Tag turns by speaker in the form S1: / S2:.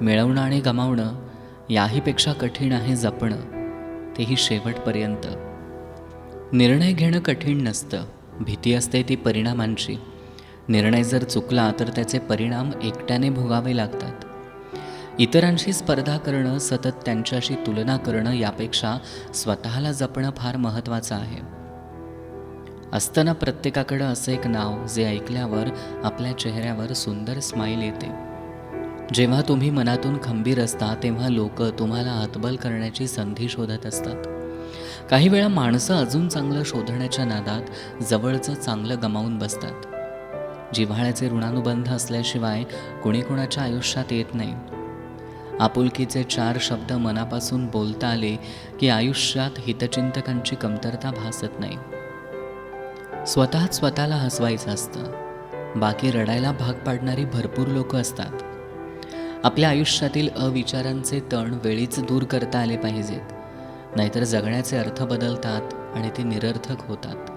S1: मिळवणं आणि गमावणं याहीपेक्षा कठीण आहे जपणं तेही शेवटपर्यंत. निर्णय घेणं कठीण नसतं भीती असते ती परिणामांची. निर्णय जर चुकला तर त्याचे परिणाम एकट्याने भोगावे लागतात. इतरांशी स्पर्धा करणं सतत त्यांच्याशी तुलना करणं यापेक्षा स्वतःला जपणं फार महत्त्वाचं आहे. असताना प्रत्येकाकडं असं एक नाव जे ऐकल्यावर आपल्या चेहऱ्यावर सुंदर स्माईल येते. जेव्हा तुम्ही मनातून खंबीर असता तेव्हा लोक तुम्हाला हतबल करण्याची संधी शोधत असतात. काही वेळा माणसं अजून चांगलं शोधण्याच्या नादात जवळचं चांगलं गमावून बसतात. जिव्हाळ्याचे ऋणानुबंध असल्याशिवाय कोणी कोणाच्या आयुष्यात येत नाही. आपुलकीचे चार शब्द मनापासून बोलता आले की आयुष्यात हितचिंतकांची कमतरता भासत नाही. स्वतःच स्वतःला हसवायचं असतं. बाकी रडायला भाग पाडणारी भरपूर लोक असतात. आपल्या आयुष्यातील अविचारांचे तण वेळीच दूर करता आले पाहिजेत. नाहीतर जगण्याचे अर्थ बदलतात आणि ते निरर्थक होतात.